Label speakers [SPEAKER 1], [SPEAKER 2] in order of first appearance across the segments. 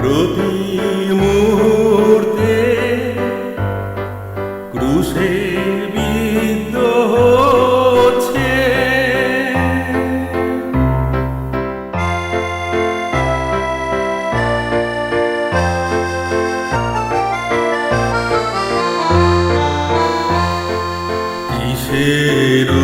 [SPEAKER 1] প্রতি মুহূর্তে ক্রুশে বিদ্ধ কিসের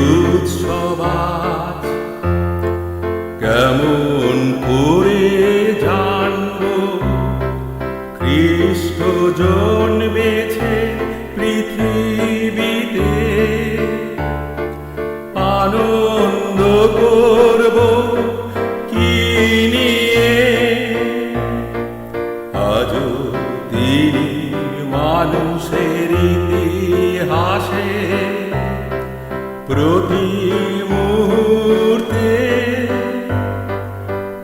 [SPEAKER 1] মানুষের ইতিহাসে প্রতি মুহূর্তে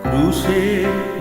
[SPEAKER 1] ক্রুশের